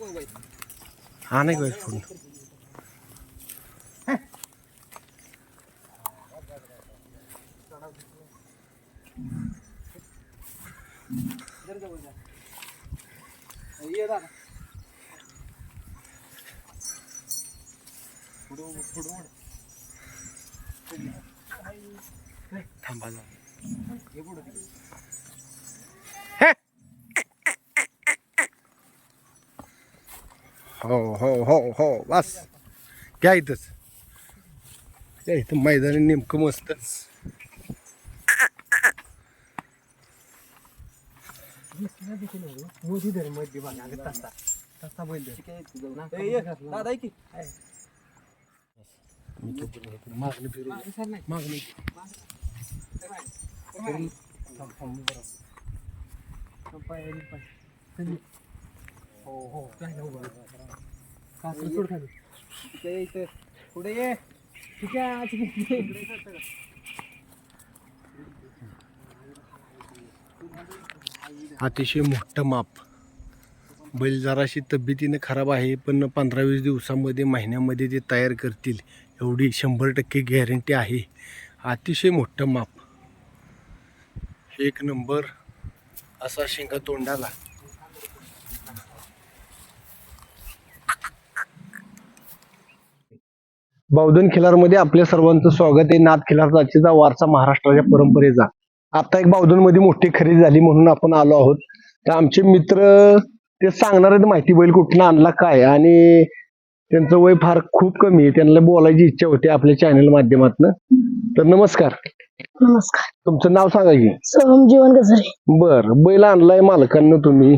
हा नाही काय फोन थांबा जा हो हो हो हो बस. घ्या इथंच. घ्या इथं मैदानी नेमकं मस्तच मागणी फिरू मागणी पुढे ये. ठीक आहे अतिशय मोठं माप. बैल जराशी तब्येतीनं खराब आहे पण पंधरा वीस दिवसामध्ये महिन्यामध्ये ते तयार करतील. एवढी शंभर टक्के गॅरंटी आहे. अतिशय मोठं माप. एक नंबर असा शेंगा तोंडाला. बावधन खिलारमध्ये आपल्या सर्वांचं स्वागत आहे. नाथ खिलार जातीचा वारसा महाराष्ट्राच्या परंपरेचा. आता एक बावधनमध्ये मोठी खरेदी झाली म्हणून आपण आलो आहोत. तर आमचे मित्र ते सांगणार आहेत माहिती बैल कुठून आणला काय? आणि त्यांचं वय फार खूप कमी आहे. त्यांना बोलायची इच्छा होती आपल्या चॅनल माध्यमातून. तर नमस्कार. नमस्कार. तुमचं नाव सांगा की. सोहम जीवन गजरे. बर बैल आणलाय मालकांना तुम्ही.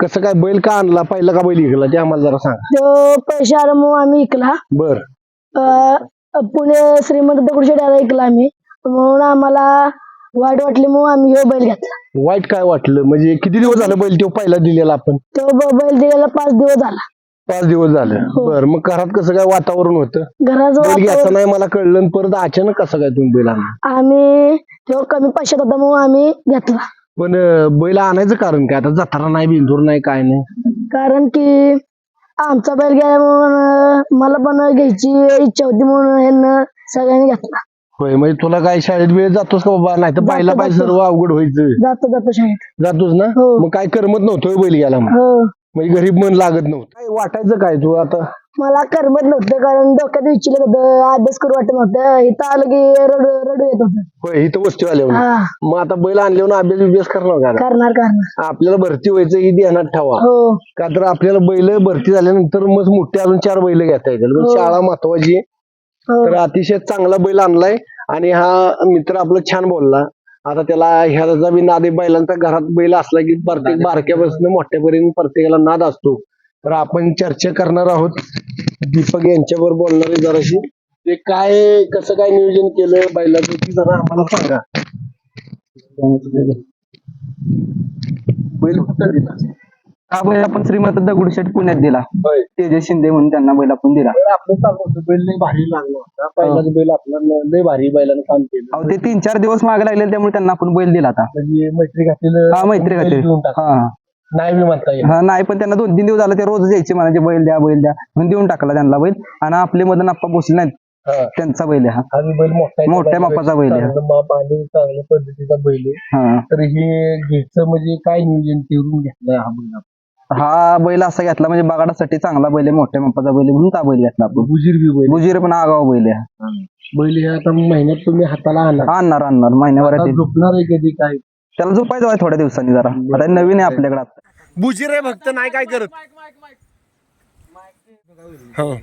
कसं काय बैल का आणला? पहिला का बैल विकला? ते आम्हाला जरा सांगा. तो पैसे आला मग आम्ही इकला बर. पुणे श्रीमंत दगडूशेठ इकला आम्ही. म्हणून आम्हाला वाईट वाटली मग आम्ही ह्यो बैल घेतला. वाईट काय वाटलं? म्हणजे किती दिवस झालं बैल तो पहिला दिलेला आपण? तो ब- बैल दिलेला पाच दिवस झाला. पाच दिवस झालं. हो. बर मग घरात कसं काय वातावरण होतं? घराचं बैल घ्यायचं वातावरण- नाही मला कळलं आणि परत अचानक कसं काय तुम्ही बैल आणला? आम्ही तो कमी पैशात होता मग आम्ही घेतला. पण अं, बैल आणायचं कारण काय? आता जत्रा नाही बिंदूर नाही काय नाही? कारण की आमचा बैल गेला म्हणून मला पण घ्यायची इच्छा होती म्हणून ह्यांना सगळ्यांनी घेतला. होय म्हणजे तुला काय शाळेत वेळ जातोस का बाबा? नाही तर जातो, पाहिला पाहिजे जातो. सर्व अवघड व्हायचं. जातो जातो शाळेत. जातोस ना? हो. मग काय करमत नव्हतं होय बैल गेला हो. म्हणजे गरीब मन लागत नव्हतं. काय वाटायचं काय तू आता? मला करमत नव्हतं कारण डोक्यात विचारत होतं अभ्यास करू वाटत नव्हतं. इथं आलं की रडू रडू येत होतं. होय इथं वस्ती हा. मग आता बैल आणल्यावर अभ्यास बिभ्यास करणार का? करणार करणार. आपल्याला भरती व्हायचं ही ध्यानात ठेवा. हो. का तर आपल्याला बैल भरती झाल्यानंतर मग मोठे अजून चार बैल घेता येतील पण हो. शाळा महत्वाची. आहे हो. तर अतिशय चांगला बैल आणलाय आणि हा मित्र आपला छान बोलला. आता त्याला ह्याचा बी नाद आहे बैलांचा घरात बैल असला की प्रत्येक बारक्यापासून मोठ्यापर्यंत प्रत्येकाला नाद असतो. तर आपण चर्चा करणार आहोत दीपक यांच्यावर बोलणार आहे जराशी. ते काय कसं काय नियोजन केलं बैलाचं ते जरा आम्हाला सांगा. बैल कुठं दिला? हा बैल आपण श्रीमंत दगडूशेठ पुण्यात दिला. होय. तेजस शिंदे म्हणून त्यांना बैल आपण दिला. तर आपलं चालू होतं बैल लय भारी लागला होता. पहिलाच बैल आपला लय भारी बैलानं काम केलं. अहो ते तीन चार दिवस मागे लागले त्यामुळे त्यांना आपण बैल दिला आता. म्हणजे मैत्री घातलेलं हा मैत्री बैल टाकलं. हा. नाही मी म्हणता येईल हा नाही पण त्यांना दोन तीन दिवस झाले ते रोज यायचे म्हणायचे बैल द्या बैल द्या म्हणून देऊन टाकला त्यांना बैल आणि आपले मदन आप्पा बसले नाहीत हा. त्यांचा बैल आहे हा आणि बैल मोठा आहे. मोठ्या मापाचा बैल आहे. चांगलं माप आणि चांगल्या पद्धतीचा बैल आहे हा तर हे घ्यायचं म्हणजे काय नियोजन करून घेतलंय हा बैल आपण? हा बैल असा घेतला म्हणजे बगाडासाठी चांगला बैल आहे मोठ्या मापाचा बैल आहे म्हणून हा बैल घेतला आपण गुजीर बी बैल गुजीर पण आगाव बैल आहे. बैल हे आता महिन्यात तुम्ही हाताला आणला आणणार आणणार महिन्याभरात आता येईल. झोपणार आहे कधी काय त्याला झोपायचं आहे थोड्या दिवसांनी जरा. आता नवीन आहे आपल्याकडे आता. बुजीर आहे फक्त नाही काय करत. हा.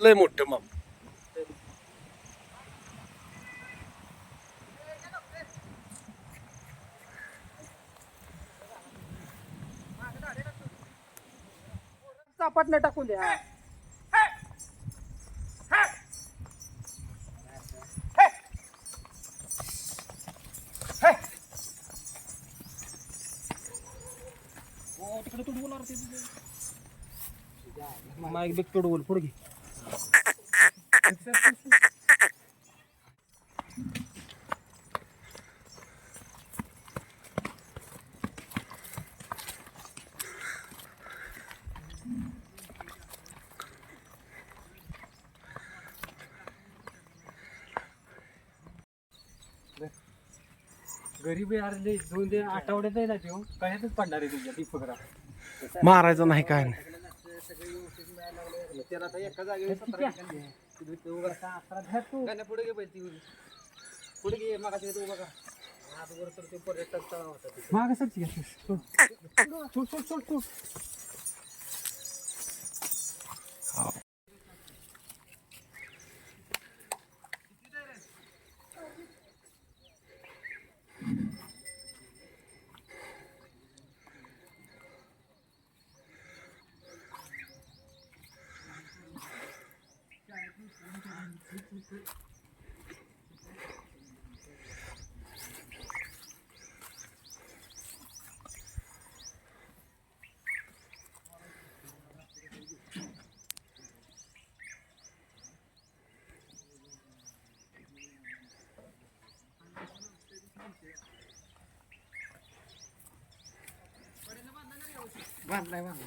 लय मोठं माप. चापाटनं टाकून द्या. तिकडे तुडवून माईक बिक तुडवून गरीबी यार दोन ते आठवड्यात आहे ना तो कशातच पडणार आहे तुझ्या दीपकरा मारायचं नाही काय नाही. त्याला का? पुढे घे पुढे बघा तर ते सोड. Vale, vale.